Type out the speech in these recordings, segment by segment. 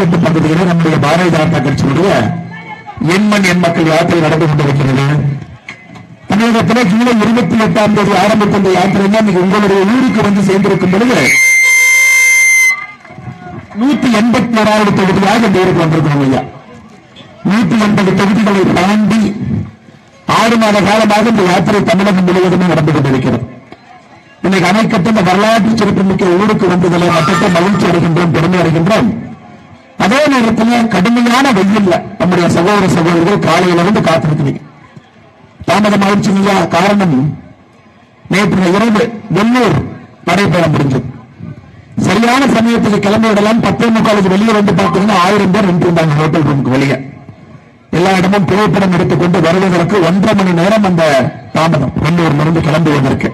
அற்புதமான அணைக்கட்டு பகுதியிலே நம்முடைய பாரதிய ஜனதா கட்சியினுடைய எண்மண் எண் மக்கள் யாத்திரை நடந்து கொண்டிருக்கிறது. தமிழகத்தில் ஜூலை இருபத்தி எட்டாம் தேதி ஆரம்பித்த இந்த யாத்திரை தான் உங்களுடைய ஊருக்கு வந்து சேர்ந்திருக்கும் பொழுது நூத்தி எண்பத்தி ஓராவது தொகுதியாக இந்த ஊருக்கு வந்திருக்கிறோம் ஐயா. நூத்தி எண்பது தொகுதிகளை தாண்டி ஆறு மாத காலமாக இந்த யாத்திரை தமிழகம் முழுவதுமே நடந்து கொண்டிருக்கிறது. இன்னைக்கு அணைக்கட்டு இந்த வரலாற்று சிறப்புமிக்க ஊருக்கு வந்ததில் மட்டத்தை மகிழ்ச்சி அடைகின்றோம் பெருமை அடைகின்றோம். அதே நேரத்தில் கடுமையான வெயில்ல நம்முடைய சகோதர சகோதரிகள் காலையில இருந்து காத்திருக்கிறீங்க. தாமதம் ஆயிடுச்சுங்களா காரணம் நேற்று இரவு வெள்ளூர் நடைபெறம் முடிஞ்சது. சரியான சமயத்துக்கு கிளம்பி விடலாம் பத்தே முக்காலுக்கு வெளியே வந்து பார்த்தீங்கன்னா ஆயிரம் பேர் நின்று இருந்தாங்க ஹோட்டல் ரூமுக்கு வெளியே. எல்லா இடமும் புகைப்படம் எடுத்துக்கொண்டு வருவதற்கு ஒன்றரை மணி நேரம் அந்த தாமதம் வெள்ளூர் மருந்து கிளம்புவதற்கு.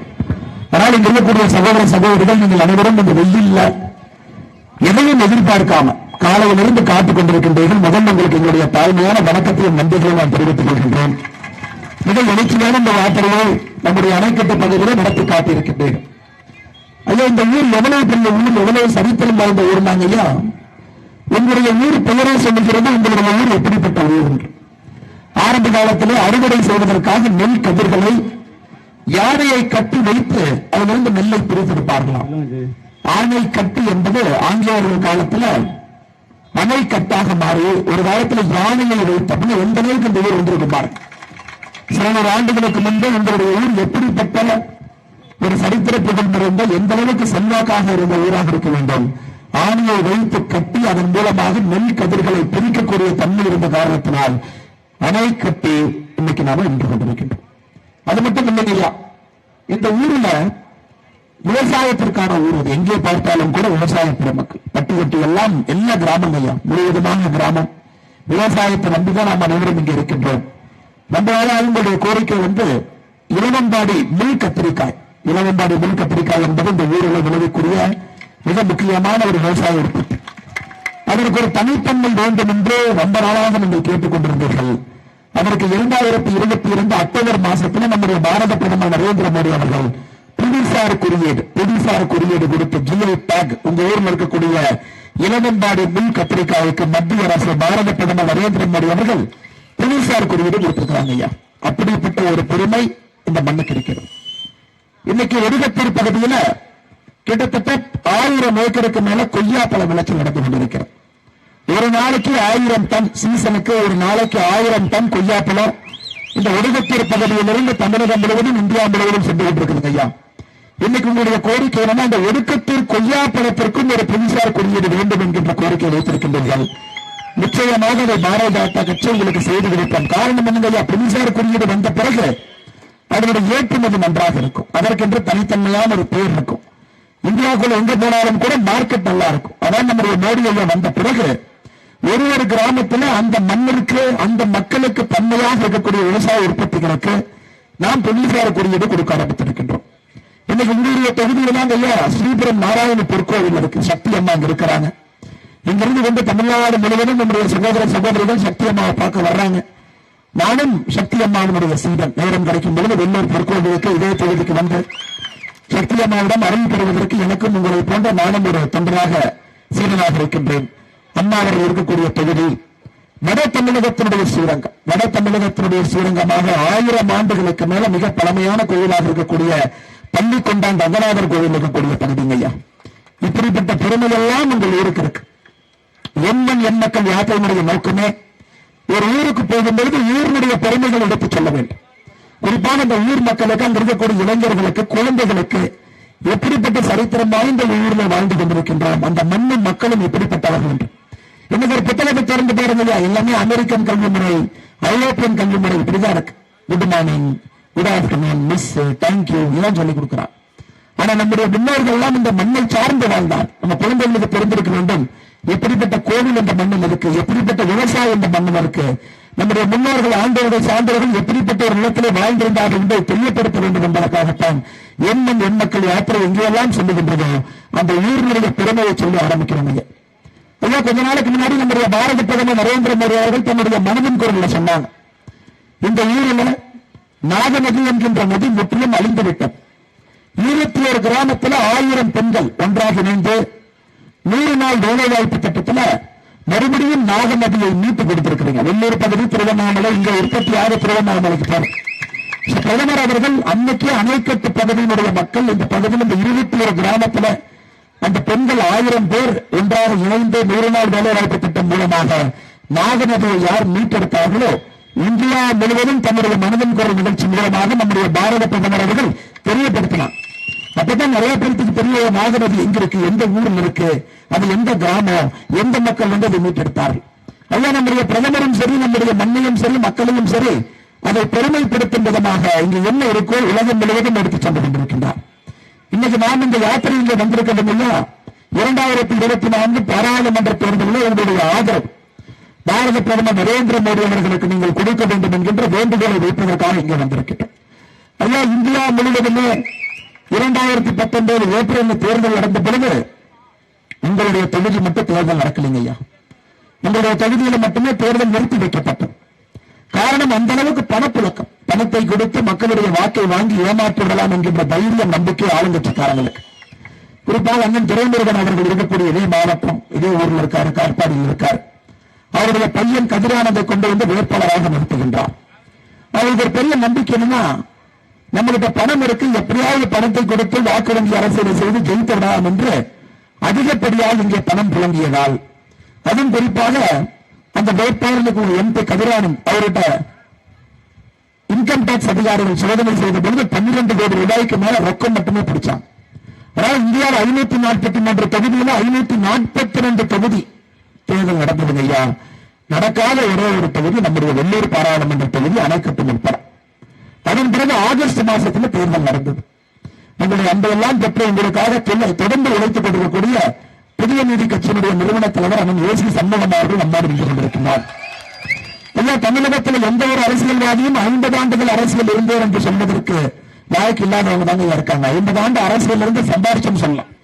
ஆனால் இங்க இருக்கக்கூடிய சகோதர சகோதரிகள் நீங்கள் அனைவரும் இந்த வெயில்ல எதையும் எதிர்பார்க்காம காலையிலிருந்து காத்துக் கொண்டிருக்கின்றீர்கள் முதல்ல உங்களுக்கு எங்களுடைய தாழ்மையான வணக்கத்தையும் நன்றிகளையும் நான் தெரிவித்துக் கொள்கின்றேன். மிக எழுச்சியான இந்த யாத்திரையை நம்முடைய அணைக்கட்டு பகுதியில் நடத்தி காட்டியிருக்கின்றீர்கள் ஐயா இந்த ஊர் எவ்வளவு பெரிய ஊர் எவ்வளவு சரித்திரம் வாய்ந்த ஊர் நாங்க ஐயா? உங்களுடைய ஊர் பெயரே சொல்லுகிறது உங்களுடைய ஊர் எப்படிப்பட்ட ஊர்? என்று ஆரம்ப காலத்திலே அறுவடை செய்வதற்காக நெல் கதிர்களை யானையை கட்டி வைத்து அதிலிருந்து நெல்லை பிரித்திருப்பார்களாம் ஆணை கட்டு என்பது ஆங்கிலேயர்கள் காலத்துல மணல் கட்டாக மாறி ஒரு காலத்துல யானையை வைத்தப்ப எந்த அளவுக்கு இந்த ஊர் வந்திருக்கு பாருங்க சில நூறு ஆண்டுகளுக்கு முன்பு எங்களுடைய ஊர் எப்படிப்பட்ட ஒரு சரித்திர புகழ் நிறைந்த எந்த அளவுக்கு செல்வாக்காக இருந்த ஊராக இருக்க வேண்டும்? ஆணையை வைத்து கட்டி அதன் மூலமாக நெல் கதிர்களை பிரிக்கக்கூடிய தன்மை இருந்த காரணத்தினால் அணை கட்டி இன்னைக்கு நாம நின்று கொண்டிருக்கின்றோம். அது மட்டும் இல்லைங்கய்யா இந்த ஊர்ல விவசாயத்திற்கான ஊர் எங்கே பார்த்தாலும் கூட விவசாய பெருமக்கள். பட்டுக்கட்டு எல்லாம் எல்லா கிராமங்கய்யா முழுவதுமான கிராமம். விவசாயத்தை நம்பிதான் நாம் அனைவரும் இங்கே இருக்கின்றோம். நம்மளால அவங்களுடைய கோரிக்கை வந்து இளவம்பாடி மில் கத்திரிக்காய். இளவம்பாடி மில் கத்திரிக்காய் என்பது இந்த ஊரில் விளைவிக்கூடிய மிக முக்கியமான ஒரு விவசாய உற்பத்தி. அதற்கு ஒரு தனித்தன்மை வேண்டும் என்று ரொம்ப நாளாக நீங்கள் கேட்டுக் கொண்டிருந்தீர்கள். அதற்கு இரண்டாயிரத்தி இருபத்தி இரண்டு அக்டோபர் மாசத்துல நம்முடைய பாரத பிரதமர் நரேந்திர மோடி அவர்கள் புவிசார் குறியீடு புவிசார் குறியீடு கொடுத்து ஜிஐ டேக் உங்க ஊர்ல இருக்கக்கூடிய இளவன்பாடி மின் கத்திரிக்காய்க்கு மத்திய அரசு பாரத பிரதமர் நரேந்திர மோடி அவர்கள் புவிசார் குறியீடு கொடுத்திருக்கிறாங்க ஐயா. அப்படிப்பட்ட ஒரு பெருமை இந்த மண்ணுக்கு இருக்கிறது. இன்னைக்கு ஒடுகத்தூர் பகுதியில கிட்டத்தட்ட ஆயிரம் ஏக்கருக்கு மேல கொய்யாப்பழ விளைச்சல் நடந்து கொண்டிருக்கிறது. ஒரு நாளைக்கு ஆயிரம் டன் சீசனுக்கு ஒரு நாளைக்கு ஆயிரம் டன் கொய்யாப்பழம் இந்த ஒடுகத்தூர் பகுதியிலிருந்து தமிழகம் முழுவதும் இந்தியா முழுவதும் சென்று கொண்டிருக்கிறது ஐயா. இன்னைக்கு உங்களுடைய கோரிக்கை என்னன்னா ஒடுக்கத்தில் ஒடுக்கத்தூர் கொய்யாப்பழத்திற்கும் ஒரு புவிசார் குறியீடு வேண்டும் என்கின்ற கோரிக்கை வைத்திருக்கின்றீர்கள். நிச்சயமாக அதை பாரதிய ஜனதா கட்சி உங்களுக்கு செய்து கொடுப்போம். காரணம் என்னங்கய்யா புவிசார் குறியீடு வந்த பிறகு அதனுடைய ஏற்றுமதி நன்றாக இருக்கும். அதற்கென்று தனித்தன்மையான ஒரு பேர் இருக்கும். இந்தியாவுக்குள்ள எங்க போனாலும் கூட மார்க்கெட் நல்லா இருக்கும். அதான் நம்முடைய மோடி ஐயா வந்த பிறகு ஒரு ஒரு கிராமத்துல அந்த மண்ணிற்கு அந்த மக்களுக்கு பன்மையாக இருக்கக்கூடிய விவசாய உற்பத்திகளுக்கு நாம் பொருளாதார குறியீடு கொடுக்க ஆரம்பித்திருக்கின்றோம். இன்னைக்கு உங்களுடைய தொகுதியில தான் ஐயா ஸ்ரீபுரம் நாராயண பொற்கோவில் இருக்கு. சக்தி அம்மா அங்க இருக்கிறாங்க. இங்கிருந்து வந்து தமிழ்நாடு முழுவதும் நம்முடைய சகோதர சகோதரிகள் சக்தி அம்மாவை பார்க்க வர்றாங்க. நானும் சக்தி அம்மாவினுடைய சீடன். நேரம் கிடைக்கும் பொழுது வெள்ளூர் பொற்கோவிலுக்கு இதே தொகுதிக்கு வந்து சக்தி அம்மாவிடம் அருள் பெறுவதற்கு எனக்கும் உங்களை போன்ற நானும் ஒரு தொண்டராக சீடனாக இருக்கின்றேன். அம்மா அவர்கள் இருக்கக்கூடிய தொகுதி வட தமிழகத்தினுடைய ஸ்ரீரங்கம். வட தமிழகத்தினுடைய ஸ்ரீரங்கமாக ஆயிரம் ஆண்டுகளுக்கு மேல மிக பழமையான கோயிலாக இருக்கக்கூடிய பள்ளி கொண்டான் ரங்கநாதர் கோவில் இருக்கக்கூடிய பகுதிங்க ஐயா இப்படிப்பட்ட பெருமையெல்லாம் உங்கள் ஊருக்கு இருக்கு. எண்ணம் எண் மக்கள் யாத்திரையினுடைய நோக்கமே ஒரு ஊருக்கு போகும்பொழுது ஊரினுடைய பெருமைகள் எடுத்துச் சொல்ல வேண்டும். குறிப்பாக அந்த ஊர் மக்களுக்கு அங்க இருக்கக்கூடிய இளைஞர்களுக்கு குழந்தைகளுக்கு எப்படிப்பட்ட சரித்திரம் வாய்ந்த ஊர்ல வாழ்ந்து கொண்டிருக்கின்றோம். அந்த மண்ணும் மக்களும் எப்படிப்பட்டவர்கள் என்று. இன்னைக்கு ஒரு புத்தகத்தை திறந்து பாருங்க இல்லையா எல்லாமே அமெரிக்கன் கல்வி முறை ஐரோப்பியன் கல்வி முறை இப்படிதான் இருக்கு. Good morning good afternoon miss thank you எல்லாம் சொல்லிக் கொடுக்கிறான். ஆனா நம்முடைய முன்னோர்கள் எல்லாம் இந்த மண்ணை சார்ந்து வாழ்ந்தார். நம்ம குழந்தைகளுக்கு தெரிந்திருக்க வேண்டும். எப்படிப்பட்ட கோவில் இந்த மண்ணில் இருக்கு. எப்படிப்பட்ட விவசாயம் இந்த மண்ணில் இருக்கு. நம்முடைய முன்னோர்கள் ஆண்டவர்கள் சார்ந்தவர்கள் எப்படிப்பட்ட ஒரு நிலத்திலே வாழ்ந்திருந்தார்கள் என்பதை தெரியப்படுத்த வேண்டும் என்பதற்காகத்தான் எண்ணம் எண் மக்கள் யாத்திரை எங்கேயெல்லாம் சொல்லுகின்றதோ. அந்த ஊரினுடைய பெருமையை சொல்லி ஆரம்பிக்கிறாங்க ஐயா கொஞ்ச நாளுக்கு முன்னாடி நம்முடைய பாரத பிரதமர் நரேந்திர மோடி அவர்கள் தன்னுடைய மனதின் குரல்ல சொன்னாங்க. இந்த ஊரில் நாகநதி என்கின்ற நதி முற்றிலும் அழிந்துவிட்டது. இருபத்தி ஒரு கிராமத்துல ஆயிரம் பெண்கள் ஒன்றாக இணைந்து நூறு நாள் வேலை வாய்ப்பு திட்டத்துல மறுபடியும் நாகநதியை மீட்டு கொடுத்திருக்கிறீங்க. வெள்ளூர் பகுதி திருவண்ணாமலை இங்க உற்பத்தி ஆறு திருவண்ணாமலைக்கு போறோம். பிரதமர் அவர்கள் அன்னைக்கு அணைக்கட்டு பகுதியினுடைய மக்கள் இந்த பகுதியில் இந்த இருபத்தி ஒரு கிராமத்துல அந்த பெண்கள் ஆயிரம் பேர் ஒன்றாக இணைந்து நூறு நாள் வேலை வாய்ப்பு திட்டம் மூலமாக நாகநதியை யார் மீட்டெடுத்தார்களோ இந்தியா முழுவதும் தன்னுடைய மனதின் குரல் நிகழ்ச்சி மூலமாக நம்முடைய பாரத பிரதமர் அவர்கள் தெரியப்படுத்தினார். அப்பதான் நிறைய பேருக்கு தெரிய நாகநதி எங்க இருக்கு எந்த ஊர்ல இருக்கு அது எந்த கிராமம் எந்த மக்கள் வந்து அதை மீட்டெடுத்தார்கள். அதான் நம்முடைய பிரதமரும் சரி நம்முடைய மண்ணையும் சரி மக்களையும் சரி அதை பெருமைப்படுத்தும் விதமாக இங்கு என்ன இருக்கோ உலகம் முழுவதும் எடுத்துச் சென்று கொண்டிருக்கின்றார். இன்னைக்கு நாம் இந்த யாத்திரையில் வந்திருக்கிறோம் இல்லையா? இரண்டாயிரத்தி இருபத்தி நான்கு பாராளுமன்ற தேர்தலில் உங்களுடைய ஆதரவு. பாரத பிரதமர் நரேந்திர மோடி அவர்களுக்கு நீங்கள் கொடுக்க வேண்டும் என்கின்ற வேண்டுகோளை வைப்பதற்காக இங்கே வந்திருக்கிறோம். ஐயா இந்தியா முழுவதுமே இரண்டாயிரத்தி பத்தொன்பது ஏப்ரல் தேர்தல் நடந்த பொழுது உங்களுடைய தொகுதி மட்டும் தேர்தல் நடக்கலைங்க ஐயா. உங்களுடைய தொகுதியில மட்டுமே தேர்தல் நிறுத்தி வைக்கப்பட்டது காரணம் அந்த அளவுக்கு பணப்புழக்கம். பணத்தை கொடுத்து மக்களுடைய வாக்கை வாங்கி ஏமாற்றி விடலாம் என்கின்ற தைரியம் நம்பிக்கை ஆளுங்கட்சிக்காரங்களுக்கு குறிப்பாக அண்ணன் துரைமுருகன் அவர்கள் இருக்கக்கூடிய இதே மாவட்டம் இதே ஊரில் இருக்காரு காட்பாடியில் இருக்கார். அவருடைய பையன் கதிரானதை கொண்டு வந்து வேட்பாளராக நிறுத்துகின்றார். அவருக்கு ஒரு பெரிய நம்பிக்கை என்னன்னா நம்மளுடைய பணம் இருக்கு எப்படியாவது பணத்தை கொடுத்து வாக்கு வங்கி அரசியலை செய்து ஜெயித்து விடலாம் என்று அதிகப்படியாக இங்கே பணம் புழங்கியதால். அதுவும் குறிப்பாக அந்த வேட்பாளருக்கு ஒரு எம்பி கதிரானும் அவர்கிட்ட இன்கம் டாக்ஸ் அதிகாரிகள் சோதனை செய்த பொழுது பன்னிரண்டு கோடி ரூபாய்க்கு மேல ரொக்கம் மட்டுமே பிடிச்சான். அதாவது இந்தியாவில் ஐநூத்தி நாற்பத்தி மூன்று தொகுதியில ஐநூத்தி நாற்பத்தி ரெண்டு தொகுதி தேர்தல் நடந்ததுங்க ஐயா. நடக்காத ஒரே ஒரு தொகுதி நம்முடைய வெள்ளூர் பாராளுமன்ற தொகுதி அணைக்கட்டும் உட்பட. அதன் பிறகு ஆகஸ்ட் மாசத்துல தேர்தல் நடந்தது. உங்களுடைய அன்பெல்லாம் பெற்று எங்களுக்காக தொடர்ந்து உழைத்துக் கொண்டிருக்கக்கூடிய புதிய நீதி கட்சியினுடைய நிறுவன தலைவர் அண்ணன் ஏசி சண்முகம் அவர்கள் நம்மாடு நின்று கொண்டிருக்கிறார். ஐயா தமிழகத்தில் எந்த ஒரு அரசியல்வாதியும் ஐம்பது ஆண்டுகள் அரசியல் இருந்தேன் என்று சொல்வதற்கு வாய்க்கு இல்லாதவங்க தாங்க இருக்காங்க. ஐம்பது ஆண்டு அரசியல் இருந்து சம்பாரிச்சம் சொல்லலாம்.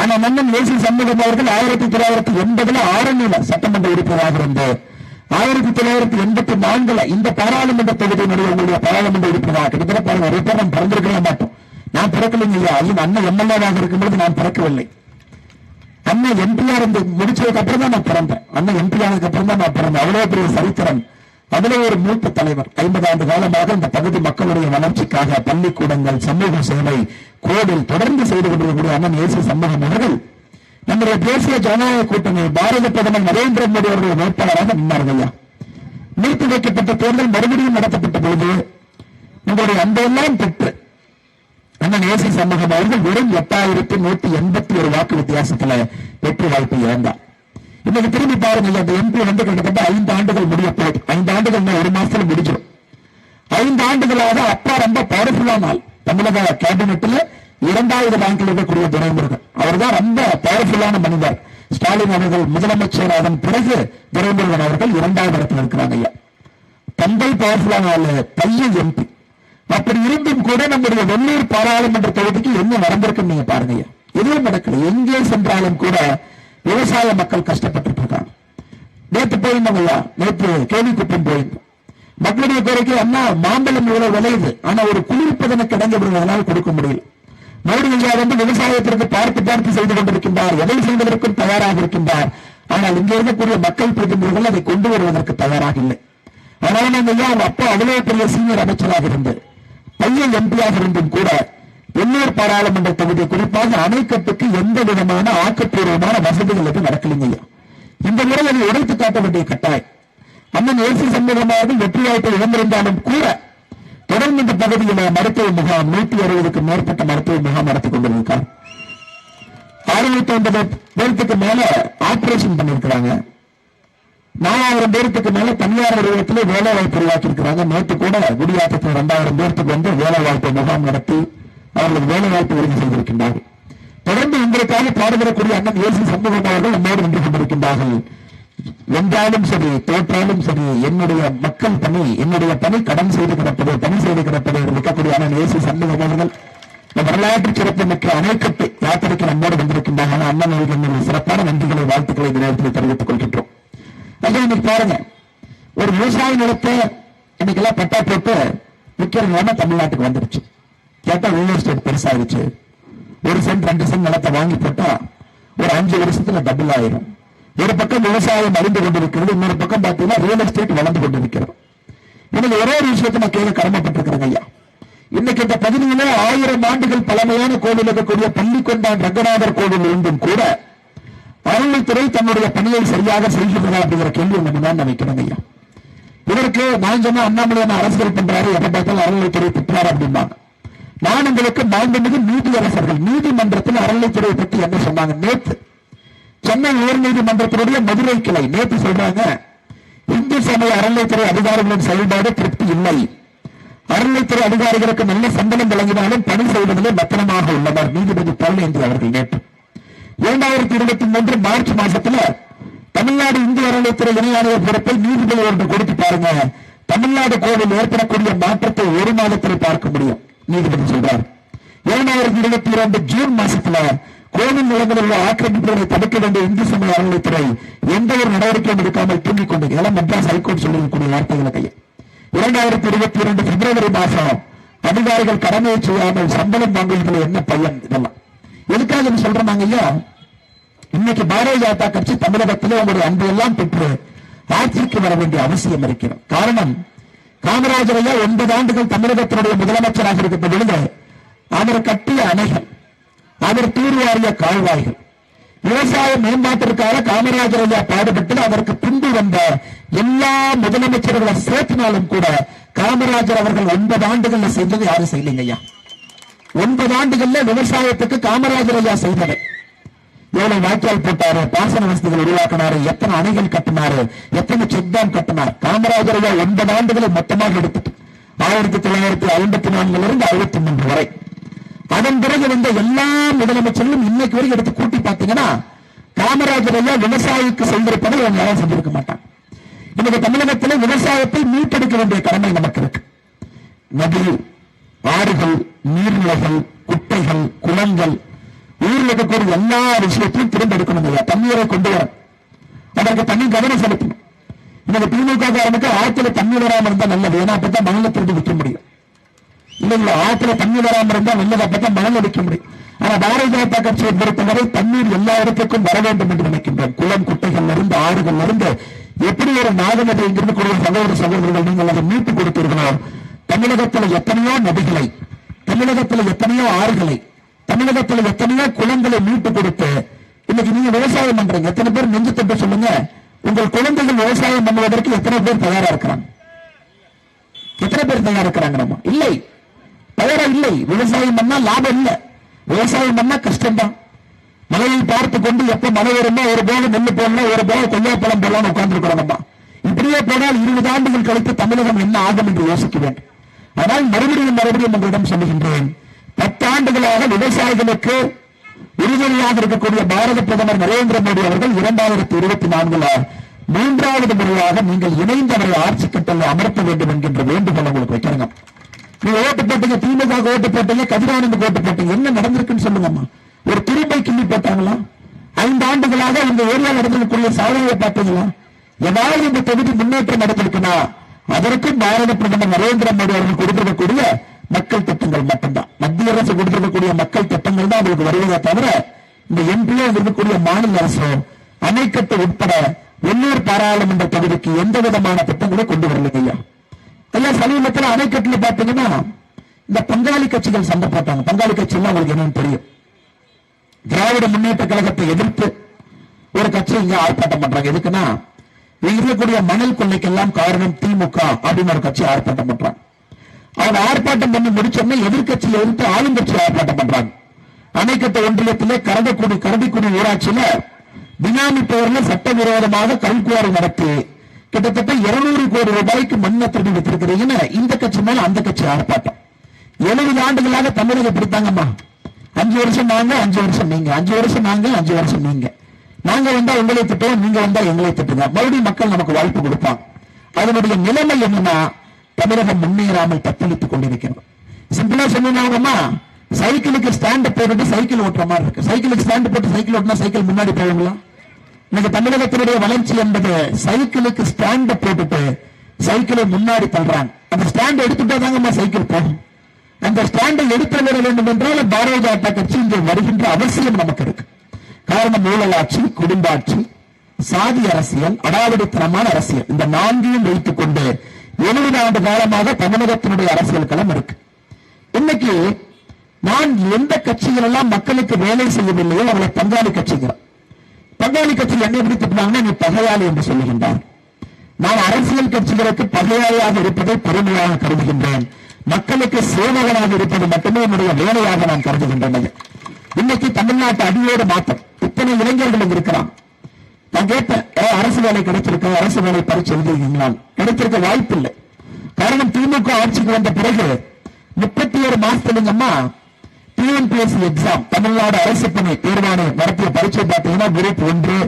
ஆனா மன்னன் ஏசி சண்முகம் அவர்கள் ஆயிரத்தி தொள்ளாயிரத்தி எண்பதுல ஆரணியில சட்டமன்ற உறுப்பினராக இருந்து ஆயிரத்தி தொள்ளாயிரத்தி எண்பத்தி நான்குல இந்த பாராளுமன்ற தொகுதியினுடைய உங்களுடைய பாராளுமன்ற உறுப்பினராக கிட்டத்தட்ட பாருங்க ஒரு பேர் நான் பிறந்திருக்கவே மாட்டோம். நான் பிறக்கலைங்க ஐயா ஐயன் அண்ணன் எம்எல்ஏவாக இருக்கும்போது நான் பிறக்கவில்லை. அண்ணன் எம்பிஆர் இருந்து முடிச்சதுக்கு அப்புறம் தான் நான் பிறந்தேன். அண்ணன் எம்பி ஆனதுக்கு அப்புறம் தான் நான் பிறந்தேன். அவ்வளவு பெரிய சரித்திரம். அதுல ஒரு மூத்த தலைவர். ஐம்பது ஆண்டு காலமாக இந்த பகுதி மக்களுடைய வளர்ச்சிக்காக பள்ளிக்கூடங்கள் சமூக சேவை கோவில் தொடர்ந்து செய்து கொண்டிருக்கக்கூடிய அண்ணன் இயேசு சண்முகம் அவர்கள் நம்முடைய தேசிய ஜனநாயக கூட்டணி பாரத பிரதமர் நரேந்திர மோடி அவர்கள் வேட்பாளராக நின்றார்கள் நீர்த்து வைக்கப்பட்ட தேர்தல் மறுபடியும் நடத்தப்பட்ட பொழுது உங்களுடைய அன்பெல்லாம் பெற்று அண்ணன் ஏசி சமூகம் அவர்கள் வெறும் எட்டாயிரத்தி நூத்தி எண்பத்தி ஒரு வாக்கு வித்தியாசத்துல வெற்றி வாய்ப்பு இழந்தார். இன்னைக்கு திரும்பி பாருங்க அந்த எம்பி வந்து கிட்டத்தட்ட ஐந்து ஆண்டுகள் முடிய போகுது. ஐந்து ஆண்டுகள் ஒரு மாசத்துல முடிஞ்சிடும் ஐந்து ஆண்டுகளாக அப்பா ரொம்ப பவர்ஃபுல்லா நாள் தமிழக கேபினெட்ல இரண்டாவது பேங்க்ல இருக்கக்கூடிய துரைமுருகன். அவர்தான் ரொம்ப பவர்ஃபுல்லான மனிதர். ஸ்டாலின் அவர்கள் முதலமைச்சர் அதன் பிறகு துரைமுருகன் அவர்கள் இரண்டாவது இடத்துல இருக்கிறாங்க ஐயா. தந்தை பவர்ஃபுல்லான ஆளு பையன் எம்பி அப்படி இருந்தும் கூட நம்முடைய வெள்ளூர் பாராளுமன்ற தொகுதிக்கு என்ன நடந்திருக்குன்னு நீங்க பாருங்க எதுவும் நடக்கல. எங்கே சென்றாலும் கூட விவசாய மக்கள் கஷ்டப்பட்டு இருக்காங்க நேற்று போயிருந்தோம் நேற்று கேள்விக்குப்பம் போயிருந்தோம். மக்களுடைய கோரிக்கை அண்ணா மாம்பழம் இவ்வளவு விளையுது. ஆனா ஒரு குளிர்ப்பதன கிடங்கு விடுவதனால் கொடுக்க முடியல. மோடி ஐயா வந்து விவசாயத்திற்கு பார்த்து பார்த்து செய்து கொண்டிருக்கின்றார். எதை செய்வதற்கும் தயாராக இருக்கின்றார். ஆனால் இங்க இருக்கக்கூடிய மக்கள் பிரதிநிதிகள் அதை கொண்டு வருவதற்கு தயாராக இல்லை. அதனால நாங்க ஐயா அவங்க அப்பா அவ்வளவு பெரிய சீனியர் அமைச்சராக இருந்து பையன் எம்பியாக இருந்தும் கூட வெள்ளூர் பாராளுமன்ற தொகுதி குறிப்பாக அமைக்கத்துக்கு எந்த விதமான ஆக்கப்பூர்வமான வசதிகள் எதுவும் நடக்கலைங்க இந்த முறை அதை உடைத்து காட்ட வேண்டிய கட்டாயம். அண்ணன் ஏசி சண்முகமாக வெற்றி வாய்ப்பை இழந்திருந்தாலும் கூட தொடர்ந்து இந்த பகுதியில் மருத்துவ முகாம் நூத்தி அறுபதுக்கு மேற்பட்ட மருத்துவ முகாம் நடத்திக் கொண்டிருக்கார் அறுநூத்தி ஒன்பது பேருக்கு மேல ஆபரேஷன் பண்ணிருக்கிறாங்க நாலாயிரம் பேருக்கு மேல தனியார் நிறுவனத்திலே வேலை வாய்ப்பு உருவாக்கி இருக்கிறாங்க நேற்று கூட குடியாத்தத்தில் இரண்டாயிரம் பேருக்கு வந்து வேலை வாய்ப்பு முகாம் நடத்தி அவர்களுக்கு வேலை வாய்ப்பு உறுதி செய்திருக்கின்றார்கள். தொடர்ந்து உங்களுக்காக பாடுபடக்கூடிய அண்ணன் இயேசு சண்முகம் அவர்கள் நம்மோடு நின்று கொண்டிருக்கின்றார்கள். வென்றாலும் சரி தோற்றாலும் சரி என்னுடைய மக்கள் பணி என்னுடைய பணி கடன் செய்து கிடப்பது பணி செய்து கிடப்பது இருக்கக்கூடிய அண்ணன் இயேசு சண்முகம் அவர்கள் இந்த வரலாற்று சிறப்பு மிக்க அணைக்கட்டு யாத்திரைக்கு நம்மோடு வந்திருக்கின்றார்கள். அண்ணன் அவர்கள் சிறப்பான நன்றிகளை வாழ்த்துக்களை இந்த நேரத்தில் தெரிவித்துக் கொள்கின்றோம். அதே இன்னைக்கு பாருங்க ஒரு விவசாய நிலத்தை இன்னைக்கு எல்லாம் பட்டா போட்டு விற்கிற நிலைமை தமிழ்நாட்டுக்கு வந்துருச்சு. கேட்டா ரியல் எஸ்டேட் பெருசாயிருச்சு. ஒரு சென்ட் ரெண்டு சென்ட் நிலத்தை வாங்கி போட்டா ஒரு அஞ்சு வருஷத்துல டபுள் ஆயிரும். ஒரு பக்கம் விவசாயம் அழிந்து கொண்டிருக்கிறது இன்னொரு பக்கம் பார்த்தீங்கன்னா ரியல் எஸ்டேட் வளர்ந்து கொண்டிருக்கிறது. எனக்கு ஒரே ஒரு விஷயத்தை நான் கேள்வி கடமைப்பட்டிருக்கிறேன் ஐயா. இன்னைக்கு இந்த பகுதியிலே ஆயிரம் ஆண்டுகள் பழமையான கோவில் இருக்கக்கூடிய பள்ளிக்கொண்டான் ரங்கநாதர் கோவில் இருந்தும் கூட அருள்துறை தன்னுடைய பணியை சரியாக செய்கிறதா அப்படிங்கிற கேள்வி நம்ம தான் ஐயா. இதற்கு நான் சொன்ன அண்ணாமலையான அரசியல் பண்றாரு எப்ப பார்த்தாலும் அருள்துறை திட்டுறாரு அப்படிம்பாங்க. நான் உங்களுக்கு மாண்புமிகு நீதியரசர்கள். நீதிமன்றத்தில் அறநிலைத்துறை பற்றி என்ன சொன்னாங்க? நேற்று சென்னை உயர்நீதிமன்றத்தினுடைய மதுரை கிளை. நேற்று சொல்றாங்க இந்து சமய அறநிலைத்துறை அதிகாரிகளின் செயல்பாடு திருப்தி இல்லை. அறநிலைத்துறை அதிகாரிகளுக்கு நல்ல சம்பளம் வழங்கினாலும் பணி செய்வதிலே பத்திரமாக உள்ளனர். நீதிபதி பழனேந்தி அவர்கள் நேற்று. இரண்டாயிரத்தி இருபத்தி மூன்று மார்ச் மாசத்துல தமிழ்நாடு இந்து அறநிலைத்துறை இணை ஆணையர் பொறுப்பை நீதிபதி ஒன்று கொடுத்து பாருங்க. தமிழ்நாடு கோவில் ஏற்படக்கூடிய மாற்றத்தை ஒரு மாதத்தில் பார்க்க முடியும். நீதிபதி சொல்றார். இரண்டாயிரத்தி இருபத்தி இரண்டு ஜூன் மாசத்துல கோவில் நிலங்களில் உள்ள ஆக்கிரமிப்புகளை தடுக்க வேண்டிய இந்து சமய அறநிலைத்துறை எந்த ஒரு நடவடிக்கையும் எடுக்காமல் தூங்கிக் கொண்டது எல்லாம் மெட்ராஸ் ஹைகோர்ட் சொல்லியிருக்கக்கூடிய வார்த்தைகளை கையில். இரண்டாயிரத்தி இருபத்தி இரண்டு பிப்ரவரி மாசம் அதிகாரிகள் கடமையை செய்யாமல் சம்பளம் வாங்குவதில் என்ன பையன் இதெல்லாம்? எதுக்காக சொல்றாங்க ஐயா? இன்னைக்கு பாரதிய ஜனதா கட்சி தமிழகத்திலே உங்களுடைய அன்பு எல்லாம் பெற்று ஆட்சிக்கு வர வேண்டிய அவசியம் இருக்கிறது. காரணம் காமராஜர் ஐயா ஒன்பது ஆண்டுகள் தமிழகத்தினுடைய முதலமைச்சராக இருக்கின்ற பொழுது அவர் கட்டிய அணைகள் அவர் தூர்வாரிய கால்வாய்கள் விவசாய மேம்பாட்டிற்காக காமராஜர் ஐயா பாடுபட்டு அதற்கு பின்பு வந்த எல்லா முதலமைச்சர்களை சேர்த்தினாலும் கூட காமராஜர் அவர்கள் ஒன்பது ஆண்டுகள்ல செஞ்சது யாரும் செய்யலைங்க ஐயா. ஒன்பது ஆண்டுகள்ல விவசாயத்துக்கு காமராஜர் ஐயா செய்தது எவ்வளவு வாய்க்கால் போட்டாரு பாசன வசதிகள் உருவாக்கினாரு எத்தனை அணைகள் கட்டினாரு எத்தனை செக் டேம் கட்டினார். காமராஜர் ஒன்பது ஆண்டுகளை மொத்தமாக எடுத்துட்டு ஆயிரத்தி தொள்ளாயிரத்தி ஐம்பத்தி நான்குல இருந்து அறுபத்தி மூன்று வரை. அதன் பிறகு வந்த எல்லா முதலமைச்சர்களும் இன்னைக்கு வரைக்கும் எடுத்து கூட்டி பார்த்தீங்கன்னா காமராஜர் ஐயா விவசாயிக்கு செய்திருப்பதை அவங்க யாரும் செஞ்சிருக்க மாட்டாங்க. இன்னைக்கு தமிழகத்தில் விவசாயத்தை மீட்டெடுக்க வேண்டிய கடமை நமக்கு இருக்கு. நதி ஆறுகள் நீர்நிலைகள் குட்டைகள் குளங்கள் ஊரில் இருக்கக்கூடிய எல்லா விஷயத்தையும் திரும்ப எடுக்கணும் தண்ணீரை கொண்டு வர. அதற்கு தண்ணி கவனம் செலுத்தணும். இன்னைக்கு திமுக காரனுக்கு ஆத்துல தண்ணி வராமல் இருந்தா நல்லது. ஏன்னா அப்பதான் மணலை விற்க முடியும். இல்லைங்களா ஆற்றுல தண்ணி வராமல் இருந்தா நல்லது. அப்பதான் மணல் விற்க முடியும். ஆனா பாரதிய ஜனதா கட்சியை பொறுத்தவரை தண்ணீர் எல்லா இடத்துக்கும் வர வேண்டும் என்று நினைக்கின்றோம். குளம் குட்டைகள் இருந்து ஆறுகள் இருந்து எப்படி ஒரு நாகநதி இருக்கக்கூடிய சகோதர சகோதரர்கள் நீங்கள் அதை மீட்டு கொடுத்தீர்களோ தமிழகத்தில் எத்தனையோ நதிகளை தமிழகத்தில் எத்தனையோ ஆறுகளை தமிழகத்தில் எத்தனையோ குளங்களை மீட்டு கொடுத்து இன்னைக்கு நீங்க விவசாயம் பண்றீங்க. எத்தனை பேர் நெஞ்சு தொட்டு சொல்லுங்க. உங்கள் குழந்தைகள் விவசாயம் பண்ணுவதற்கு எத்தனை பேர் தயாரா இருக்கிறாங்க? எத்தனை பேர் தயாரா இருக்கிறாங்க நம்ம? இல்லை. தயாரா இல்லை. விவசாயம் பண்ணா லாபம் இல்லை. விவசாயம் பண்ணா கஷ்டம்தான். மழையை பார்த்து கொண்டு எப்ப மழை வருமோ ஒரு போக நெல்லு போடணும் ஒரு போக கொய்யாப்பழம் போடலாம் உட்கார்ந்துருக்கிறோம் நம்ம. இப்படியே போனால் இருபது ஆண்டுகள் கழித்து தமிழகம் என்ன ஆகும் என்று யோசிக்க வேண்டும். ஆனால் மறுபடியும் மறுபடியும் உங்களிடம் சொல்லுகின்றேன். பத்து ஆண்டுகளாக விவசாயிகளுக்கு உறுதுணையாக இருக்கக்கூடிய பாரத பிரதமர் நரேந்திர மோடி அவர்கள் இரண்டாயிரத்தி இருபத்தி நான்குல மூன்றாவது முறையாக நீங்கள் இணைந்து அவரை ஆட்சி கட்டளை அமர்த்த வேண்டும் என்கின்ற வேண்டுகோள் உங்களுக்கு வைக்கிறேங்க. நீங்க ஓட்டு போட்டீங்க திமுக ஓட்டு போட்டீங்க கதிரானந்துக்கு ஓட்டு போட்டீங்க என்ன நடந்திருக்குன்னு சொல்லுங்கம்மா. ஒரு திருப்பை கிள்ளி போட்டாங்களா? ஐந்து ஆண்டுகளாக இந்த ஏரியா நடந்திருக்கக்கூடிய சாதனையை பார்த்தீங்களா? ஏதாவது இந்த தொகுதி முன்னேற்றம் நடந்திருக்குன்னா அதற்கும் பாரத பிரதமர் நரேந்திர மோடி அவர்கள் கொடுத்திருக்கக்கூடிய மக்கள் திட்டங்கள் மட்டும்தான். மத்திய அரசு கொடுத்திருக்கக்கூடிய மக்கள் திட்டங்கள் தான் அவங்களுக்கு வருவதே தவிர இந்த எம்பியோ இருக்கக்கூடிய மாநில அரசோ அணைக்கட்டு உட்பட வெள்ளூர் பாராளுமன்ற தொகுதிக்கு எந்த விதமான திட்டங்களும் கொண்டு வரலைங்க ஐயா சமீபத்தில் அணைக்கட்டுல பாத்தீங்கன்னா இந்த பங்காளி கட்சிகள் சண்டை போட்டாங்க. பங்காளி கட்சி எல்லாம் என்னன்னு தெரியும். திராவிட முன்னேற்ற கழகத்தை எதிர்த்து ஒரு கட்சி இங்க ஆர்ப்பாட்டம் பண்றாங்க. எதுக்குன்னா இருக்கக்கூடிய மணல் கொள்ளைக்கெல்லாம் காரணம் திமுக அப்படின்னு ஒரு கட்சி ஆர்ப்பாட்டம் பண்றாங்க. அவங்க ஆர்ப்பாட்டம் பண்ணி முடிச்சோடனே எதிர்க்கட்சியை இருந்து ஆளுங்கட்சி ஆர்ப்பாட்டம் பண்றாங்க. அணைக்கட்டு ஒன்றியத்திலே கரடக்குடி கரடிக்குடி ஊராட்சியில பினாமி பெயர்ல சட்டவிரோதமாக கல்குவாரி நடத்தி கிட்டத்தட்ட 200 கோடி ரூபாய்க்கு மண்ணை திருடி வைத்திருக்கிறீங்கன்னு இந்த கட்சி மேல அந்த கட்சி ஆர்ப்பாட்டம். எழுபது ஆண்டுகளாக தமிழக பிடித்தாங்கம்மா அஞ்சு வருஷம் நாங்க அஞ்சு வருஷம் நீங்க. அஞ்சு வருஷம் நாங்க அஞ்சு வருஷம் நீங்க. நாங்க வந்தா உங்களை திட்டுவோம் நீங்க வந்தா எங்களை திட்டுங்க. மறுபடியும் மக்கள் நமக்கு வாய்ப்பு கொடுப்பாங்க. அதனுடைய நிலைமை என்னன்னா தமிழகம் முன்னேறாமல் தத்தளித்துக் கொண்டிருக்கிறது சிம்பிளா சொன்னாங்கம்மா சைக்கிளுக்கு ஸ்டாண்ட் போட்டுட்டு சைக்கிள் ஓட்டுற மாதிரி இருக்கு. சைக்கிளுக்கு ஸ்டாண்ட் போட்டு சைக்கிள் ஓட்டினா சைக்கிள் முன்னாடி போகுங்களா? இன்னைக்கு தமிழகத்தினுடைய வளர்ச்சி என்பது சைக்கிளுக்கு ஸ்டாண்ட போட்டுட்டு சைக்கிளை முன்னாடி தள்ளுறாங்க. அந்த ஸ்டாண்ட் எடுத்துட்டா தாங்கம்மா சைக்கிள் போகும். அந்த ஸ்டாண்டை எடுத்து வர வேண்டும் என்றால் பாரதிய ஜனதா கட்சி இங்கே வருகின்ற அவசியம் நமக்கு இருக்கு. காரணம் ஊழலாட்சி குடும்பாட்சி சாதி அரசியல் அடாவடித்தனமான அரசியல். இந்த நான்கையும் வைத்துக் கொண்டு எழுபது ஆண்டு காலமாக தமிழகத்தினுடைய அரசியல் களம் இருக்கு. இன்னைக்கு நான் எந்த கட்சிகள் எல்லாம் மக்களுக்கு வேலை செய்யவில்லையோ அவளை பங்காளி கட்சிகள் பங்காளி கட்சியில் என்ன எப்படி திட்டினாங்கன்னா நீ பகையாளி என்று சொல்லுகின்றார் நான் அரசியல் கட்சிகளுக்கு பகையாளியாக இருப்பதை பெருமையாக கருதுகின்றேன். மக்களுக்கு சேவகனாக இருப்பது மட்டுமே என்னுடைய வேலையாக நான் கருதுகின்றேன் இன்னைக்கு தமிழ்நாட்டு அடியோடு மாற்றம். இத்தனை இளைஞர்கள் இருக்கிறான். நான் கேட்டேன் அரசு வேலை கிடைச்சிருக்க? அரசு வேலை பரிச்சு எழுதியிருக்கீங்களா கிடைச்சிருக்க வாய்ப்பு இல்லை காரணம் திமுக ஆட்சிக்கு வந்த பிறகு முப்பத்தி ஏழு மாசத்துலங்கம்மா டிஎன்பிஎஸ்சி எக்ஸாம் தமிழ்நாடு அரசு பணி தேர்வாணையம் நடத்திய பரீட்சை பார்த்தீங்கன்னா குரூப் ஒன்று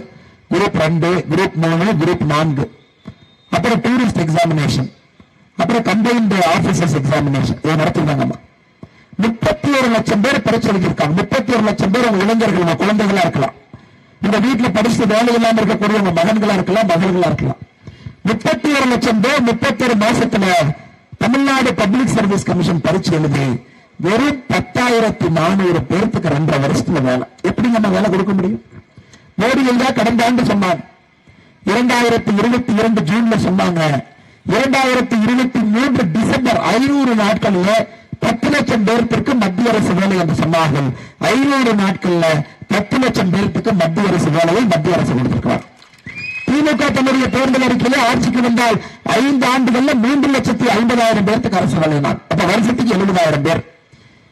குரூப் ரெண்டு குரூப் மூணு குரூப் நான்கு. அப்புறம் டூரிஸ்ட் எக்ஸாமினேஷன் அப்புறம் கம்பைன்டு ஆபீசர்ஸ் எக்ஸாமினேஷன் இதை நடத்திருந்தாங்கம்மா முப்பத்தி ஒரு லட்சம் பேர் பரீட்சை எழுதியிருக்காங்க. முப்பத்தி ஒரு லட்சம் பேர் உங்க இளைஞர்கள் குழந்தைகளா இருக்கலாம். இந்த வீட்டுல படிச்சு வேலை இல்லாம இருக்கக்கூடிய உங்க மகன்களா இருக்கலாம் மகள்களா இருக்கலாம். முப்பத்தி ஒரு லட்சம் பேர் முப்பத்தி ஒரு மாசத்துல தமிழ்நாடு பப்ளிக் சர்வீஸ் கமிஷன் பரிச்சு எழுதி வெறும் பத்தாயிரத்தி நானூறு பேர்த்துக்கு ரெண்டரை வருஷத்துல வேலை. எப்படி நம்ம வேலை கொடுக்க முடியும்? மோடி ஐயா கடந்த ஆண்டு சொன்னாங்க. இரண்டாயிரத்தி இருபத்தி இரண்டு ஜூன்ல சொன்னாங்க. இரண்டாயிரத்தி இருபத்தி மூன்று டிசம்பர் ஐநூறு நாட்கள்ல பத்து லட்சம் பேர்த்திற்கு மத்திய அரசு வேலை என்று சொன்னார்கள். ஐநூறு நாட்கள்ல பத்து லட்சம் பேர்த்துக்கு மத்திய அரசு வேலையை மத்திய அரசு கொடுத்திருக்கிறார். திமுக தன்னுடைய தேர்தல் அறிக்கையிலே ஆட்சிக்கு வந்தால் ஐந்து ஆண்டுகள்ல மூன்று லட்சத்தி ஐம்பதாயிரம் பேருக்கு அரசு வேலை அப்ப வருஷத்துக்கு எழுபதாயிரம் பேர்.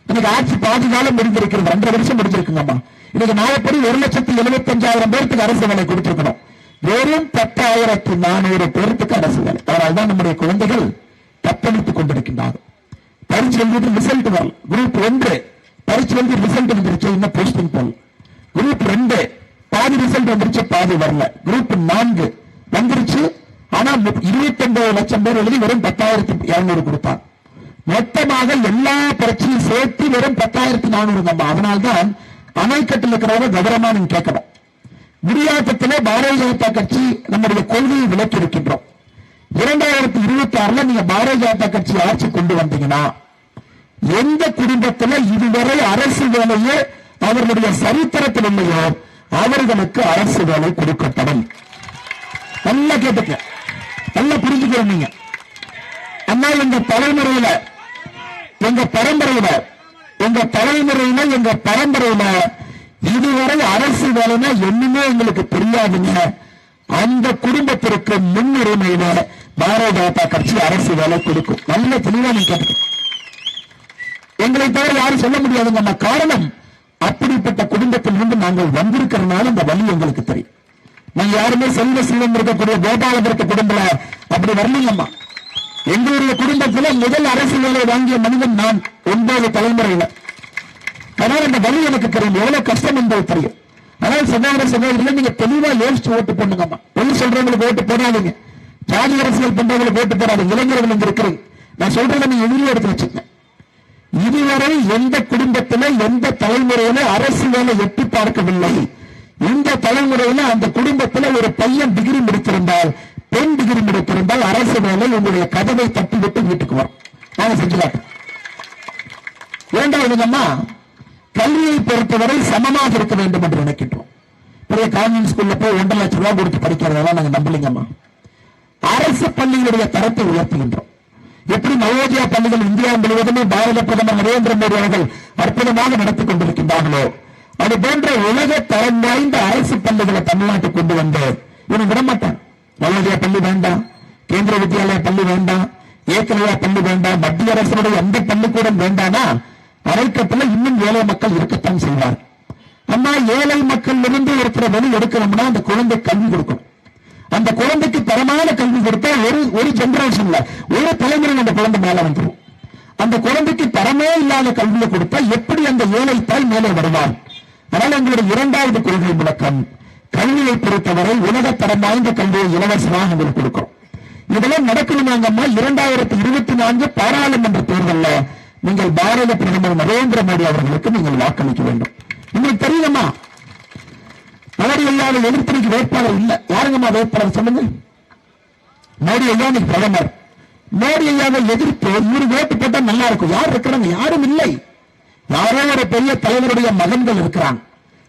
இன்னைக்கு ஆட்சி பாதி காலம் முடிந்திருக்கிறது ரெண்டரை வருஷம் முடிஞ்சிருக்குங்கம்மா. இன்னைக்கு நாளைப்படி ஒரு லட்சத்தி எழுபத்தி அஞ்சாயிரம் பேருக்கு அரசு வேலை கொடுத்திருக்கணும்? வெறும் பத்தாயிரத்தி நானூறு பேருக்கு அரசு வேலை. அதனால்தான் நம்முடைய குழந்தைகள் தத்தளித்துக் கொண்டிருக்கின்றார்கள். பரிசு எழுதிட்டு ரிசல்ட் வரல. குரூப் ஒன்று. பரிசு எழுதி ரிசல்ட் வந்துருச்சு. இன்னும் போஸ்டிங் போல் குரூப் ரெண்டு. பாதி ரிசல்ட் வந்துருச்சு பாதி வரல. குரூப் நான்கு. வந்துருச்சு. ஆனா இருபத்தி ஒன்பது லட்சம் பேர் எழுதி வெறும் பத்தாயிரத்தி இருநூறு கொடுத்தாங்க. மொத்தமாக எல்லா பிரச்சனையும் சேர்த்து வெறும் பத்தாயிரத்தி நானூறு நம்ம. அதனால்தான் அணைக்கட்டில் இருக்கிறவங்க கௌரவமா நீங்க கேட்கணும். குடியாத்தத்திலே பாரதிய ஜனதா கட்சி நம்முடைய கொள்கையை விலக்கி இருக்கின்றோம். இரண்டாயிரத்தி இருபத்தி ஆறுல நீங்க பாரதிய ஜனதா கட்சி ஆட்சி கொண்டு வந்தீங்கன்னா எந்த குடும்பத்துல இதுவரை அரசு வேலையே அவர்களுடைய சரித்திரத்தில் இல்லையோ அவர்களுக்கு அரசு வேலை கொடுக்கப்படும் நல்லா கேட்டுக்க. நல்லா புரிஞ்சுக்கிறோம் நீங்க. அண்ணா எங்க தலைமுறையில எங்க பரம்பரையில எங்க தலைமுறையில எங்க பரம்பரையில இதுவரை அரசு வேலைனா என்னமே எங்களுக்கு தெரியாதுங்க அந்த குடும்பத்திற்கு முன்னுரிமையில பாரதிய ஜனதா கட்சி அரசு வேலை கொடுக்கும். நல்ல தெளிவா நீங்க கேட்டுக்க. எங்களை தவிர யாரும் சொல்ல முடியாது நம்ம காரணம் அப்படிப்பட்ட குடும்பத்திலிருந்து நாங்கள் வந்திருக்கிறதுனால இந்த வழி எங்களுக்கு தெரியும். நீங்க யாருமே செல்வ செல்வம் இருக்கக்கூடிய கோபாலபுரத்து குடும்பல அப்படி வரலீங்கம்மா எங்களுடைய குடும்பத்துல முதல் அரசு வேலை வாங்கிய மனிதன் நான் ஒன்பது தலைமுறையில. ஆனால் இந்த வழி எனக்கு தெரியும். எவ்வளவு கஷ்டம் என்பது தெரியும். ஆனால் சகோதர சகோதரிகள் நீங்க தெளிவா யோசிச்சு ஓட்டு பண்ணுங்கம்மா பொய் சொல்றவங்களுக்கு ஓட்டு போடாதீங்க. ஜாதி அரசியல் பண்றவங்களுக்கு ஓட்டு போடாது இளைஞர்கள் இங்க இருக்கிறீங்க. நான் சொல்றதை நீங்க எதிரியா எடுத்து வச்சுக்கேன் இதுவரை எந்த குடும்பத்தில எந்த தலைமுறையில அரசு வேலை எட்டி பார்க்கவில்லை. இந்த தலைமுறையில அந்த குடும்பத்துல ஒரு பையன் டிகிரி முடித்திருந்தால் பெண் டிகிரி முடித்திருந்தால் அரசு வேலை உங்களுடைய கதவை தட்டி விட்டு வீட்டுக்கு வரும். நாங்க செஞ்சு இரண்டாவது இரண்டாவதுங்கம்மா கல்வியை பொறுத்தவரை சமமாக இருக்க வேண்டும் என்று நினைக்கின்றோம். பெரிய கான்வென்ட் ஸ்கூல்ல போய் ஒன்றரை லட்சம் ரூபாய் கொடுத்து படிக்கிறதெல்லாம் நாங்க நம்பலிங்கம்மா. அரசு பள்ளிகளுடைய தரத்தை உயர்த்துகின்றோம். எப்படி நவோதயா பள்ளிகள் இந்தியா முழுவதுமே பாரத பிரதமர் நரேந்திர மோடி அவர்கள் அற்புதமாக நடத்தி கொண்டிருக்கின்றார்களோ? அது போன்ற உலக தரம் வாய்ந்த அரசு பள்ளிகளை தமிழ்நாட்டுக்கு கொண்டு வந்து இவன் விடமாட்டான். நவோதயா பள்ளி வேண்டாம் கேந்திர வித்யாலய பள்ளி வேண்டாம் ஏக்கலையா பள்ளி வேண்டாம் மத்திய அரசுடைய எந்த பள்ளிக்கூடம் வேண்டானா அரைக்கத்தில் இன்னும் ஏழை மக்கள் இருக்கத்தான் செய்வார் அம்மா ஏழை மக்கள் இருந்து இருக்கிற வழி எடுக்கணும்னா அந்த குழந்தை கல்வி கொடுக்கணும் அந்த குழந்தைக்கு தரமான கல்வி கொடுத்தா ஒரு ஒரு ஜெனரேஷன்ல ஒரு தலைமுறை அந்த குழந்தை மேல வந்துடும் அந்த குழந்தைக்கு தரமே இல்லாத கல்வியை கொடுத்தா எப்படி அந்த ஏழை தாய் மேலே வருவார் அதனால எங்களுடைய இரண்டாவது கொள்கை முழக்கம் கல்வியை பொறுத்தவரை உலக தரம் வாய்ந்த கல்வியை இலவசமாக எங்களுக்கு கொடுக்கிறோம். இதெல்லாம் நடக்கணுமாங்கம்மா இரண்டாயிரத்தி இருபத்தி நான்கு பாராளுமன்ற தேர்தல்ல நீங்கள் பாரத பிரதமர் நரேந்திர மோடி அவர்களுக்கு நீங்கள் வாக்களிக்க வேண்டும். உங்களுக்கு தெரியுமா? மோடி ஐயாவை எதிர்த்தனைக்கு வேட்பாளர் இல்ல. யாருங்கம்மா வேட்பாளர் சொல்லுங்க? மோடி ஐயா பிரதமர். மோடி ஐயாவை எதிர்த்து இவரு ஓட்டு போட்டா நல்லா இருக்கும். யார் இருக்கிறாங்க? யாரும் இல்லை. யாரோ ஒரு பெரிய தலைவருடைய மகன்கள் இருக்கிறான்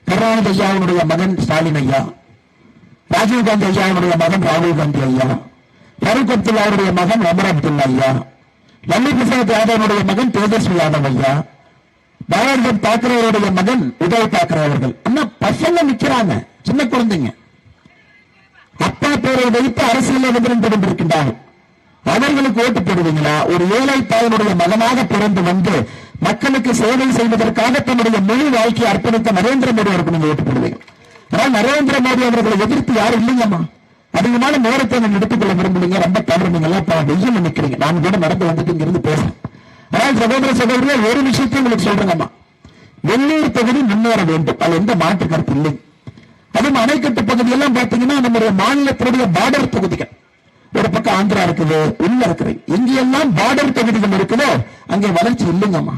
கருணாநிதி ஐயாவுடைய மகன் ஸ்டாலின் ஐயா ராஜீவ் காந்தி ஐயாவுடைய மகன் ராகுல் காந்தி ஐயா ஃபரூக் அப்துல்லாவுடைய மகன் அமர் அப்துல்லா ஐயா லல்லி பிரசாத் யாதவனுடைய மகன் தேஜஸ்வி யாதவ் ஐயா பாலாஜி தாக்கரேவுடைய மகன் உதய் தாக்கரே அவர்கள். அண்ணா பசங்க நிக்கிறாங்க. சின்ன குழந்தைங்க. அப்பா பேரை வைத்து அரசியல் வந்து கொண்டிருக்கின்றார்கள். அவர்களுக்கு ஓட்டு போடுவீங்களா? ஒரு ஏழை தாயினுடைய மகனாக பிறந்து வந்து மக்களுக்கு சேவை செய்வதற்காக தன்னுடைய முழு வாழ்க்கையை அர்ப்பணித்த நரேந்திர மோடி அவருக்கு நீங்க ஓட்டு போடுவீங்க. ஆனால் நரேந்திர மோடி அவர்களை எதிர்த்து யாரும் இல்லைங்கம்மா. அதிகமான நேரத்தை நான் எடுத்துக்கொள்ள விரும்புறீங்க. ரொம்ப தவறுனீங்க எல்லாம் வெயில் நிக்கிறீங்க. நான் கூட நடந்து வந்துட்டு இங்கிருந்து பேசுறேன். ஆனால் சகோதர சகோதரிகள் ஒரு விஷயத்தை உங்களுக்கு சொல்றேங்கம்மா. வெள்ளூர் தொகுதி முன்னேற வேண்டும். அது எந்த மாற்று கருத்து இல்லை. அதுவும் அணைக்கட்டு பகுதியெல்லாம் பாத்தீங்கன்னா நம்முடைய மாநிலத்தினுடைய பார்டர் தொகுதிகள். ஒரு பக்கம் ஆந்திரா இருக்குது உள்ள இருக்குது. எங்கெல்லாம் பார்டர் தொகுதிகள் இருக்குதோ அங்கே வளர்ச்சி இல்லைங்கம்மா.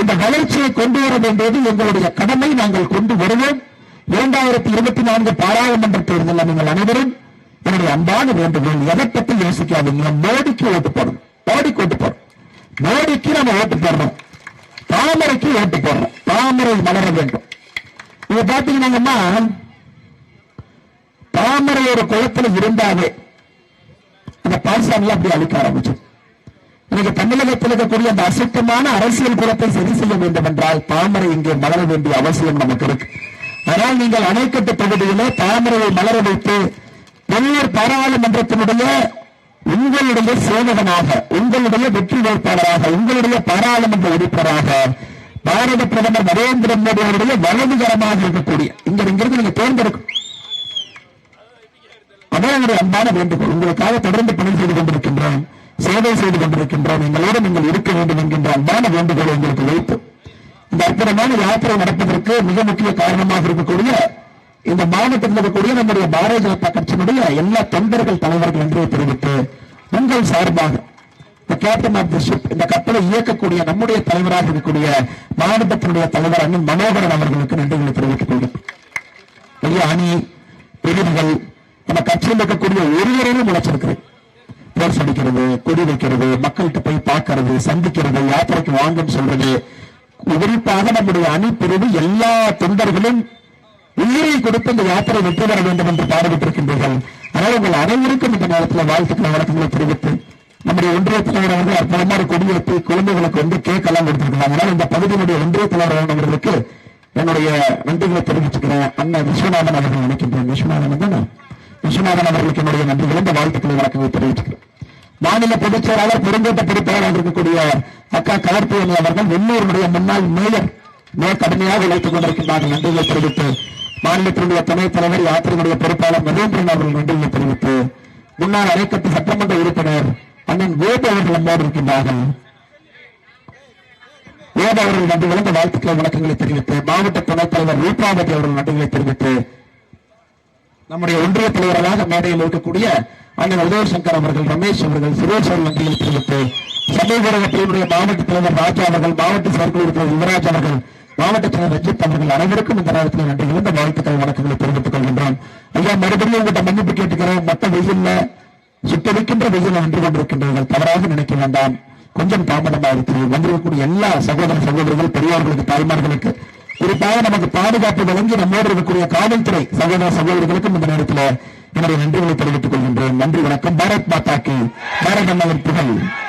இந்த வளர்ச்சியை கொண்டு வர வேண்டியது எங்களுடைய கடமை. நாங்கள் கொண்டு வருவோம். இரண்டாயிரத்தி இருபத்தி நான்கு பாராளுமன்ற தேர்தலில் நீங்கள் அனைவரும் என்னுடைய அன்பான வேண்டுகோள் எதை பற்றி யோசிக்காதீங்க? மோடிக்கு ஓட்டு போடும் மோடிக்கு ஓட்டு போடும் மோடிக்கு நம்ம ஓட்டு போடுறோம் தாமரைக்கு ஓட்டு போடுறோம் தாமரை மலர வேண்டும். இத பாத்தீங்கன்னா தாமரை ஒரு குளத்துல இருந்தாவே அந்த பால்சாமியை அப்படி அழிக்க ஆரம்பிச்சு. இன்னைக்கு தமிழகத்தில் இருக்கக்கூடிய அந்த அசுத்தமான அரசியல் குலத்தை சரி செய்ய வேண்டும் என்றால் தாமரை இங்கே மலர வேண்டிய அவசியம் நமக்கு இருக்கு. ஆனால் நீங்கள் அணைக்கட்டு பகுதியிலே தாமரையை மலர வைத்து வெளியூர் பாராளுமன்றத்தினுடைய உங்களுடைய சேவகனாக உங்களுடைய வெற்றி வேட்பாளராக உங்களுடைய பாராளுமன்ற உறுப்பினராக பாரத பிரதமர் நரேந்திர மோடி அவருடைய வலதுகரமாக இருக்கக்கூடிய இங்க இங்கிருந்து நீங்க தேர்ந்தெடுக்கும் அதான் என்னுடைய அன்பான வேண்டுகோள். உங்களுக்காக தொடர்ந்து பணி செய்து கொண்டிருக்கின்றான் சேவை செய்து கொண்டிருக்கின்றோம். எங்களோடு நீங்கள் இருக்க வேண்டும் என்கின்ற அன்பான வேண்டுகோளை உங்களுக்கு வைத்து இந்த அற்புதமான யாத்திரை நடப்பதற்கு மிக முக்கிய காரணமாக இருக்கக்கூடிய இந்த மாவட்டத்தில் இருக்கக்கூடிய நம்முடைய பாரதிய ஜனதா கட்சியினுடைய எல்லா தொண்டர்கள் தலைவர்கள் என்று தெரிவித்து உங்கள் சார்பாக கேப்டன் ஆஃப் தி ஷிப் இந்த கப்பலை இயக்கக்கூடிய நம்முடைய தலைவராக இருக்கக்கூடிய மாவட்டத்தினுடைய தலைவர் அண்ணன் மனோகரன் அவர்களுக்கு நன்றிகளை தெரிவித்துக் கொள்கிறேன். பெரிய அணி பிரிவுகள் நம்ம கட்சியில் இருக்கக்கூடிய ஒருவரையும் முளைச்சிருக்கிறேன் அடிக்கிறது கொடி வைக்கிறது மக்கள்கிட்ட போய் பார்க்கறது சந்திக்கிறது யாத்திரைக்கு வாங்கும் சொல்றது குறிப்பாக நம்முடைய அணி பிரிவு எல்லா தொண்டர்களும் உயிரை கொடுத்து இந்த யாத்திரை வெற்றி பெற வேண்டும் என்று பாடுபட்டிருக்கின்றீர்கள். அதனால் உங்கள் அனைவருக்கும் இந்த நேரத்தில் வாழ்த்துக்களை வழக்கங்களை தெரிவித்து நம்முடைய ஒன்றிய தலைவர் வந்து அற்புதமான கொடியேற்றி குழந்தைகளுக்கு வந்து கேக் எல்லாம் கொடுத்திருக்கிறாங்க அதனால் இந்த பகுதியினுடைய ஒன்றிய தலைவர் அவர்களுக்கு என்னுடைய நன்றிகளை தெரிவிச்சுக்கிறேன். அண்ணன் விஸ்வநாதன் அவர்கள் நினைக்கின்றேன். விஸ்வநாதன் தானே? விஸ்வநாதன் அவர்களுக்கு என்னுடைய நன்றிகளை இந்த வாழ்த்துக்களை வழக்கங்களை தெரிவிச்சுக்கிறேன். மாநில பொதுச் செயலாளர் பெருங்கோட்ட பொறுப்பாளர் இருக்கக்கூடிய அக்கா கார்த்திகனி அவர்கள் வெள்ளூருடைய முன்னாள் மேயர் மிக கடுமையாக உழைத்துக் கொண்டிருக்கின்றார்கள் நன்றிகளை தெரிவித்து மாநிலத்தினுடைய துணைத் தலைவர் யாத்திரையினுடைய பொறுப்பாளர் மகேந்திரன் அவர்கள் நன்றியை தெரிவித்து முன்னாள் அரைக்கட்டு சட்டமன்ற உறுப்பினர் அண்ணன் வேத அவர்கள் நம்மோடு இருக்கின்றார்கள். வேத அவர்கள் நன்றி விழுந்த வாழ்த்துக்களை வணக்கங்களை தெரிவித்து மாவட்ட துணைத் தலைவர் ரூபாவதி அவர்கள் நன்றிகளை தெரிவித்து நம்முடைய ஒன்றிய தலைவர்களாக மேடையில் இருக்கக்கூடிய அண்ணன் உதயசங்கர் அவர்கள் ரமேஷ் அவர்கள் சுரேஷ் அவர்கள் நன்றிகளை தெரிவித்து சமூக பிரிவுடைய மாவட்ட தலைவர் ராஜா அவர்கள் மாவட்ட செயற்குழு உறுப்பினர் யுவராஜ் அவர்கள் மாவட்ட தலைவர் ரஞ்சித் அவர்கள் அனைவருக்கும் இந்த நேரத்தில் நன்றி. இழந்த வாழ்த்துக்கள் வணக்கங்களை தெரிவித்துக் கொள்கின்றோம். ஐயா மறுபடியும் உங்கள்கிட்ட மன்னிப்பு கேட்டுக்கிறேன். மற்ற வெயில்ல சுட்டரிக்கின்ற வெயில் நின்று கொண்டிருக்கின்றீர்கள். தவறாக நினைக்க வேண்டாம். கொஞ்சம் தாமதமாயிடுச்சு வந்திருக்கக்கூடிய எல்லா சகோதர சகோதரர்கள் பெரியவர்களுக்கு தாய்மார்களுக்கு குறிப்பாக நமக்கு பாதுகாப்பு வழங்கி நம்மோடு இருக்கக்கூடிய காவல்துறை சகோதர சகோதரிகளுக்கும் இந்த நேரத்தில் என்னுடைய நன்றிகளை தெரிவித்துக் கொள்கின்றேன். நன்றி வணக்கம். பாரத் மாதாக்கு பாரத் அண்ணாவின் புகழ்.